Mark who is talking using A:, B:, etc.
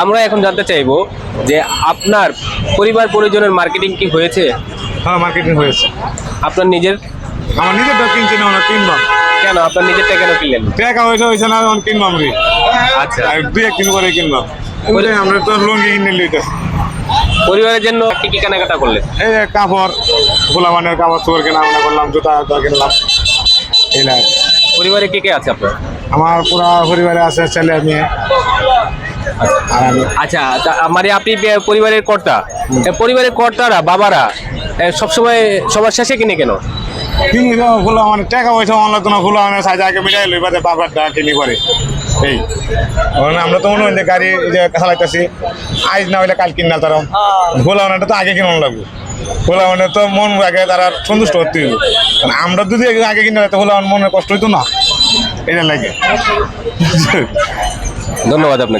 A: আমরা এখন জানতে চাইব যে আপনার পরিবার পরিজনের মার্কেটিং কি হয়েছে?
B: হ্যাঁ মার্কেটিং হয়েছে।
A: আপনার নিজের?
B: আমার নিজেরটা কিনছি না আমরা কিনবো
A: কেন? আপনার নিজেরটা কেন কিনলেন?
B: টাকা পয়সা হয়েছে না এখন কিনবো আমি
A: আচ্ছা।
B: আর দুই এক কিনবো ওইটাই আমরা তো লুঙ্গি কিনে লইতেছি।
A: পরিবারের জন্য কি কি কেনাকাটা করলেন?
B: এই কাপড় ফুলা মানের কাপড় চোর কেনা আমরা করলাম জুতা কিনলাম। এই না
A: পরিবারে কে কে আছে আপনার?
B: আমার পুরো পরিবারে আছে ছেলে মেয়ে। আর আমি
A: আচ্ছা তা মানে আপনি বে- পরিবারের কর্তা। এ, পরিবারের কর্তারা বাবারা এ, সবসময় সবার শেষে কিনে কেন?
B: কিনে ভুলো মানে টাকা পয়সা অনলাইন ফুলা মানে সাজা আগে মিটাই লই বাদে বাবারটা কিনি করে। এই আমরা তো মনে হয় গাড়ি চালাইতেছি। আজ না হইলে কাল কিনা তারা। গোলা মানে তো আগে কিনানো লাগবে। গোলা মানে তো মন আগে তারা সন্তুষ্ট হতে হইব। আমরা যদি আগে কিনে তো গোলা মনে কষ্ট হইতো না। এটা লাগে।
A: ধন্যবাদ আপনাকে।